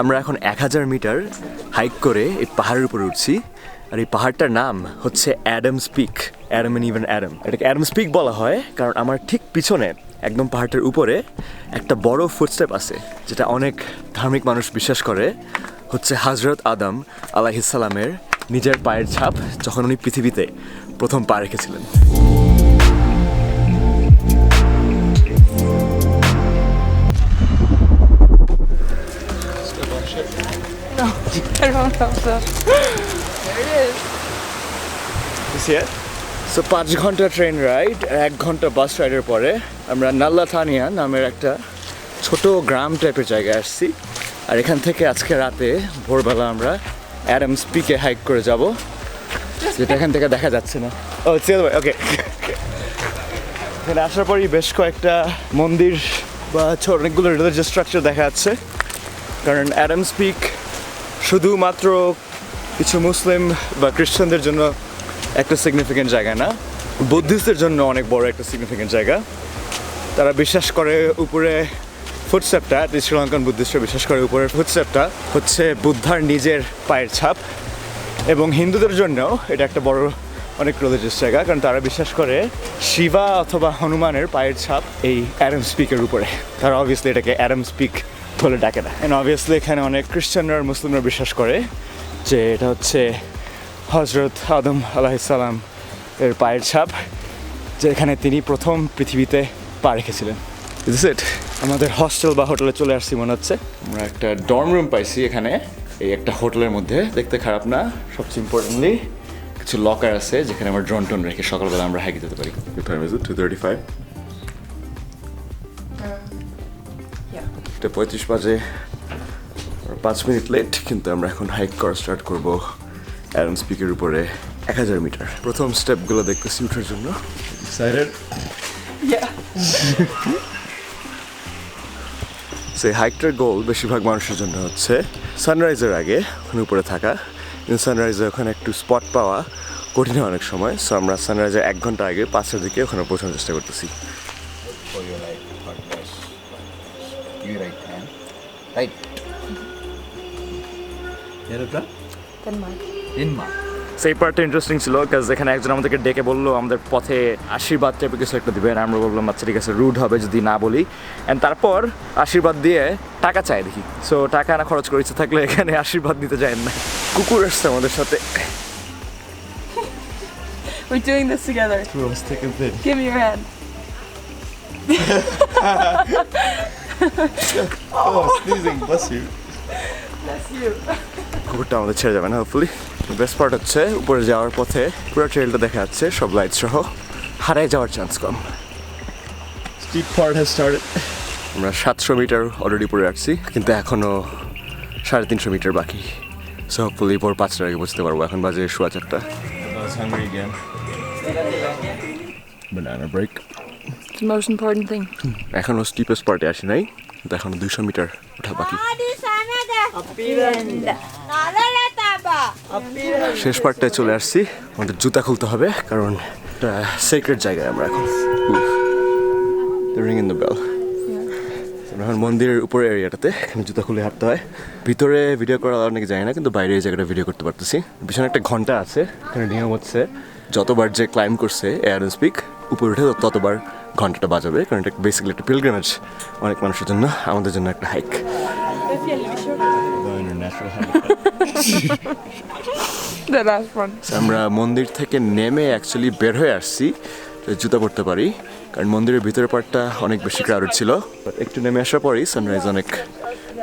আমরা এখন এক হাজার মিটার হাইক করে এই পাহাড়ের উপরে উঠছি। আর এই পাহাড়টার নাম হচ্ছে Adam's Peak, Adam and even Adam. এটাকে অ্যাডামস পিক বলা হয় কারণ আমার ঠিক পিছনে একদম পাহাড়টার উপরে একটা বড় ফুটস্টেপ আছে, যেটা অনেক ধার্মিক মানুষ বিশ্বাস করে। হচ্ছে হজরত আদম আলাহিসাল্লামের নিজের পায়ের ছাপ যখন উনি পৃথিবীতে প্রথম পা রেখেছিলেন। I don't know so. There it is. You see it? So পাঁচ ঘণ্টা ট্রেন রাইড এক ঘণ্টা বাস রাইডের পরে আমরা নাল্লা থানিয়া নামের একটা ছোট গ্রাম টাইপের জায়গায় আসছি আর এখান থেকে আজকে রাতে ভোরবেলা আমরা অ্যাডামস পিকে হাইক করে যাব যেটা এখান থেকে দেখা যাচ্ছে না ও ওকে এখানে আসার পরই বেশ কয়েকটা মন্দির বা অনেকগুলো রিলিজিয়াস স্ট্রাকচার দেখা যাচ্ছে কারণ অ্যাডামস পিক শুধুমাত্র কিছু মুসলিম বা খ্রিস্টানদের জন্য একটা সিগনিফিকেন্ট জায়গা না, বুদ্ধিস্টদের জন্য অনেক বড় একটা সিগনিফিকেন্ট জায়গা। তারা বিশ্বাস করে উপরে ফুটস্টেপটা শ্রীলঙ্কান বুদ্ধিস্টরা বিশ্বাস করে উপরের ফুটস্টেপটা হচ্ছে বুদ্ধার নিজের পায়ের ছাপ। এবং হিন্দুদের জন্যও এটা একটা বড়, অনেক রিলিজিয়াস জায়গা, কারণ তারা বিশ্বাস করে শিবা অথবা হনুমানের পায়ের ছাপ এই অ্যাডাম স্পিকের উপরে। তারা অবভিয়াসলি এটাকে অ্যাডাম স্পিক বলে ডাকে না। অ্যান্ড অবভিয়াসলি এখানে অনেক খ্রিস্টানরা আর মুসলিমরা বিশ্বাস করে যে এটা হচ্ছে হজরত আদম আলাহিসাল্লাম এর পায়ের ছাপ যেখানে তিনি প্রথম পৃথিবীতে পা রেখেছিলেন। ইজ ইট আমাদের হস্টেল বা হোটেলে চলে আসছি মনে হচ্ছে। আমরা একটা ডর্ম রুম পাইছি এখানে। এই একটা হোটেলের মধ্যে। দেখতে খারাপ না। সবচেয়ে ইম্পর্টেন্টলি কিছু লকার আছে যেখানে আমরা ড্রোন টোন রেখে সকালবেলা আমরা হাইকে যেতে পারি। Time is it two thirty five Yeah. এটা পঁয়ত্রিশ বাজে পাঁচ মিনিট লেট কিন্তু আমরা এখন হাইক করা স্টার্ট করব অ্যারন স্পিকের উপরে এক হাজার মিটার। প্রথম স্টেপগুলো দেখতেছি উঠার জন্য। এক্সাইটেড. সেই হাইকটার গোল বেশিরভাগ মানুষের জন্য হচ্ছে সানরাইজের আগে ওখানে উপরে থাকা। কিন্তু সানরাইজে ওখানে একটু স্পট পাওয়া কঠিন হয় অনেক সময়। সো আমরা সানরাইজের এক ঘণ্টা আগে পাঁচটার দিকে ওখানে পৌঁছানোর চেষ্টা করতেছি। সেই পার্টটা ইন্টারেস্টিং ছিল কাজ এখানে একজন আমাদেরকে ডেকে বলল আমাদের পথে আশীর্বাদ টাইপের কিছু একটা দিবেন আমরা বললাম আচ্ছা ঠিক আছে রুড হবে যদি না বলি। অ্যান্ড তারপর আশীর্বাদ দিয়ে টাকা চাই দেখি। সো টাকা না খরচ করেছে থাকলে এখানে আশীর্বাদ দিতে যায় না। কুকুর আসছে আমাদের সাথে। We're doing this together. Give me your hand. Bless you. Bless you. কুকুরটা আমাদের ছেড়ে যাবে না হোপফুলি বেস্ট পার্ট হচ্ছে উপরে যাওয়ার পথে পুরো ট্রেলটা দেখা যাচ্ছে সব লাইট সহ। হারায় যাওয়ার চান্স কম। স্টিপ পার্ট হ্যাজ স্টার্টেড আমরা সাতশো মিটার অলরেডি পড়ে রাখছি কিন্তু এখনও সাড়ে তিনশো মিটার বাকি। সো হোপফুলি পর পাঁচটার আগে বুঝতে পারব। এখন বাজে সোয়া চারটা। Banana break. The most important thing. এখনও স্টিপেস্ট পার্টে আসি নাই, কিন্তু এখনও দুইশো মিটার ওঠা বাকি. শেষ পার্টটায় চলে আসছি, আমাদের জুতা খুলতে হবে, কারণ এটা সিক্রেট জায়গায় আমরা এখন রিং ইন দ্য বেল এখন মন্দিরের উপরে এরিয়াটাতে এখানে জুতা খুলে হাঁটতে হয় ভিতরে ভিডিও করা অনেক যায় না, কিন্তু বাইরে এই জায়গাটা ভিডিও করতে পারতেছি পিছনে একটা ঘণ্টা আছে, এখানে নিয়ম হচ্ছে, যতবার যে ক্লাইম করছে এয়ার স্পিক উপরে উঠে ততবার ঘন্টাটা বাজাবে কারণ এটা বেসিক্যালি একটা পিলগ্রামেজ অনেক মানুষের জন্য আমাদের জন্য একটা হাইক. আমরা মন্দির থেকে নেমে অ্যাকচুয়ালি বের হয়ে আসছি জুতা পরতে পারি কারণ মন্দিরের ভিতরের পার্টটা অনেক বেশি ক্রাউডেড ছিল। একটু নেমে আসার পরেই সানরাইজ অনেক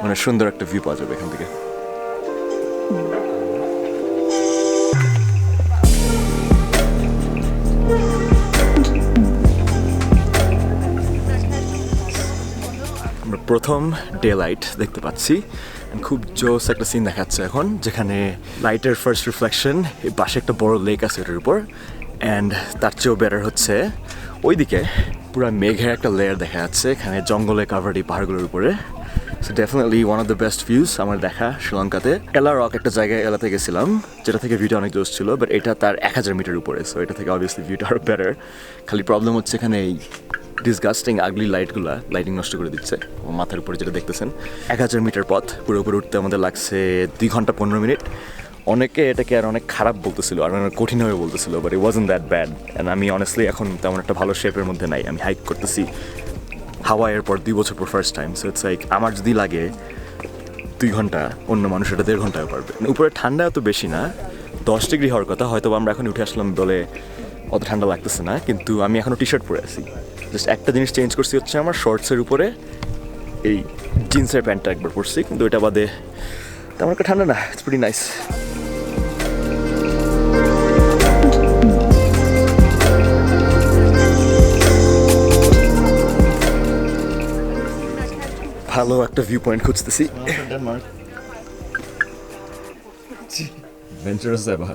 মানে সুন্দর একটা ভিউ পাওয়া যাবে এখান থেকে। প্রথম ডে লাইট দেখতে পাচ্ছি। খুব জোস একটা সিন দেখাচ্ছে এখন, যেখানে লাইটের ফার্স্ট রিফ্লেকশন পাশে একটা বড় লেক আছে এটার উপর। অ্যান্ড তার চেয়েও বেটার হচ্ছে, ওইদিকে পুরো মেঘের একটা লেয়ার দেখা যাচ্ছে, এখানে জঙ্গলে কাভার্ড এই পাহাড়গুলোর উপরে। So definitely one of the best views আমার দেখা শ্রীলঙ্কাতে। এলা রক একটা জায়গায় এলাতে গেছিলাম, যেটা থেকে ভিউটা অনেক জোস ছিল বাট এটা তার এক হাজার মিটার উপরে সো এটা থেকে অবভিয়াসলি ভিউটা আরও বেটার খালি প্রবলেম হচ্ছে এখানে এই ডিসগাস্টিং আগলি লাইটগুলা লাইটিং নষ্ট করে দিচ্ছে। মাথার উপরে যেটা দেখতেছেন, এক হাজার মিটার পথ, পুরো উপরে উঠতে আমাদের লাগছে দুই ঘণ্টা পনেরো মিনিট। অনেকে এটাকে আর অনেক খারাপ বলতেছিল, আর অনেক কঠিনভাবে বলতেছিল but it wasn't that bad and আমি অনেস্টলি এখন তেমন একটা ভালো শেপের মধ্যে নাই। আমি হাইক করতেছি হাওয়াইয়ের পর দুই বছর পর first time so it's like আমার যদি লাগে, দুই ঘণ্টা, অন্য মানুষ এটা দেড় ঘন্টায় পারবে মানে উপরে ঠান্ডা এত বেশি না, দশ ডিগ্রি হওয়ার কথা হয়তো আমরা এখন উঠে আসলাম বলে অত ঠান্ডা লাগতেছে না, কিন্তু আমি এখনও টি শার্ট পরে আছি। জাস্ট একটা জিনিস চেঞ্জ করছি হচ্ছে আমার শর্টসের উপরে। এই জিন্সের প্যান্টটা একবার পরছি, কিন্তু এটা বাদে তেমন একটা ঠান্ডা না ইটস নাইস ভালো একটা ভিউ পয়েন্ট খুঁজতেছি। ভেঞ্চারাস যাবা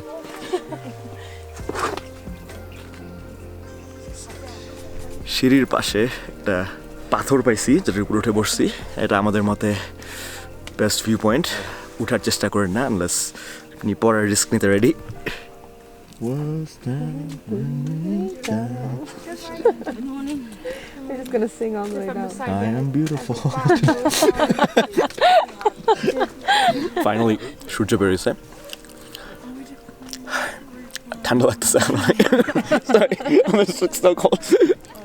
সিঁড়ির পাশে একটা পাথর পাইছি যেটার উপরে উঠে বসছি। এটা আমাদের মতে বেস্ট ভিউ পয়েন্ট উঠার চেষ্টা করেন না আনলেস আপনি পরের রিস্ক নিতে ready We're just gonna sing all the way down. I am beautiful. Finally, সূর্য বেরিয়েছে। ঠান্ডা লাগতেছে সরি আমার so cold.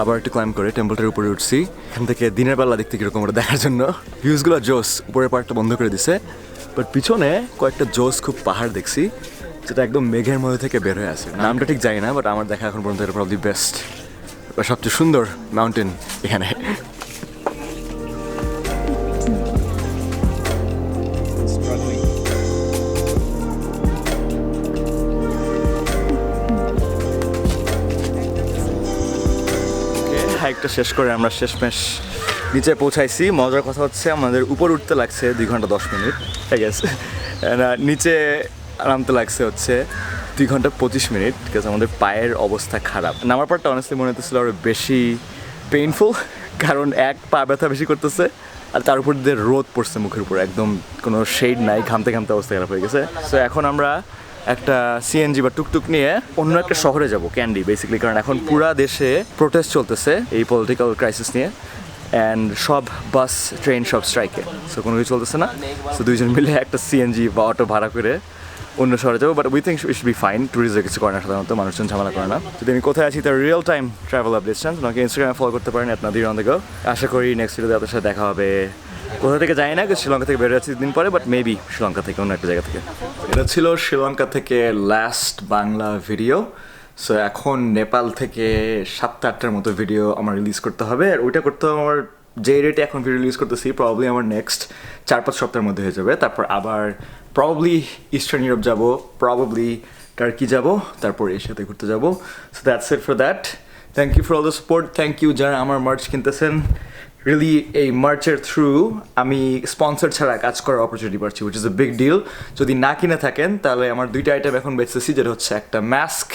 আবার একটু ক্লাইম করে টেম্পলটার উপরে উঠছি। এখান থেকে দিনের বেলা দেখতে কীরকম ওটা দেখার জন্য। ভিউজগুলো জোস উপরের পার্টটা বন্ধ করে দিছে। বাট পিছনে কয়েকটা জোস খুব পাহাড় দেখছি, যেটা একদম মেঘের মধ্যে থেকে বের হয়ে আছে। নামটা ঠিক জানি না বাট আমার দেখা এখন পর্যন্ত এটা দি বেস্ট সবচেয়ে সুন্দর মাউন্টেন এখানে। হাইকটা শেষ করে আমরা শেষমেশ নিচে পৌঁছাইছি। মজার কথা হচ্ছে আমাদের উপর উঠতে লাগছে দুই ঘণ্টা দশ মিনিট। ঠিক আছে uh, নিচে নামতে লাগছে হচ্ছে দুই ঘণ্টা পঁচিশ মিনিট ঠিক আছে আমাদের পায়ের অবস্থা খারাপ। নামার পরটা অনেস্টলি মনে হতেছিল আরও বেশি পেইনফুল কারণ এক পা ব্যথা বেশি করতেছে আর তার উপর দিয়ে রোদ পড়ছে মুখের উপর। একদম কোনো শেড নাই ঘামতে ঘামতে অবস্থা খারাপ হয়ে গেছে। সো এখন আমরা একটা সিএনজি বা টুকটুক নিয়ে অন্য একটা শহরে যাব ক্যান্ডি বেসিক্যালি কারণ এখন পুরা দেশে প্রোটেস্ট চলতেছে এই পলিটিক্যাল ক্রাইসিস নিয়ে অ্যান্ড সব বাস ট্রেন সব স্ট্রাইকে সো কোনো কিছু চলতেছে না। সো দুইজন মিলে একটা সিএনজি বা অটো ভাড়া করে অন্য শহরে যাব but we think it be fine ট্যুরিস্টরা কিছু করে না সাধারণত, মানুষজন ঝামেলা করে না। যদি আমি কোথায় আছি, তার রিয়েল টাইম ট্রাভেল আপডেটস চান তোমাকে ইনস্টাগ্রামে ফলো করতে পারেন আপনাদের অন আশা করি নেক্সট ভিডিওতে আপনার সাথে দেখা হবে। কোথা থেকে যাই না, শ্রীলঙ্কা থেকে বেরোয় দিন পরে বাট মেবি শ্রীলঙ্কা থেকে, অন্য একটা জায়গা থেকে। এটা ছিল শ্রীলঙ্কা থেকে লাস্ট বাংলা ভিডিও সো এখন নেপাল থেকে সাতটা আটটার মতো ভিডিও আমার রিলিজ করতে হবে। আর ওইটা করতে আমার যে রেটে এখন ভিডিও রিলিজ করতেছি প্রবাবলি আমার নেক্সট চার পাঁচ সপ্তাহের মধ্যে হয়ে যাবে। তারপর আবার প্রবাবলি ইস্টার্ন ইউরোপ যাব প্রবাবলি টার্কি যাব, তারপর এশিয়াতে ঘুরতে যাব। So that's it for that thank you for all the support thank you যারা আমার মার্চ কিনতেছেন। রিয়েলি এই মার্চের থ্রু আমি স্পন্সর ছাড়া কাজ করার অপরচুনিটি পাচ্ছি which is a big deal যদি না কিনে থাকেন, তাহলে আমার দুইটা আইটেম এখন বেচতেছি, যেটা হচ্ছে একটা মাস্ক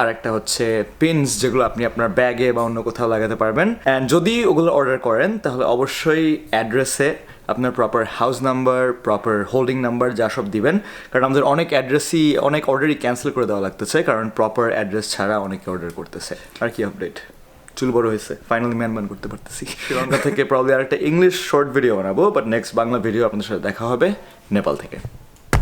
আর একটা হচ্ছে পিনস যেগুলো আপনি আপনার ব্যাগে বা অন্য কোথাও লাগাতে পারবেন। অ্যান্ড যদি ওগুলো অর্ডার করেন, তাহলে অবশ্যই অ্যাড্রেসে আপনার proper house number proper holding number যা সব দিবেন। কারণ আমাদের অনেক অ্যাড্রেসই অনেক অর্ডারই ক্যান্সেল করে দেওয়া লাগতেছে, কারণ প্রপার অ্যাড্রেস ছাড়া অনেকে অর্ডার করতেছে। আর কি আপডেট চুল বড় হয়েছে। ফাইনালি ম্যান ম্যান করতে পারতেছি শ্রীলঙ্কা থেকে প্রবলি আর একটা ইংলিশ শর্ট ভিডিও বানাবো বাট নেক্সট বাংলা ভিডিও আপনাদের সাথে দেখা হবে নেপাল থেকে।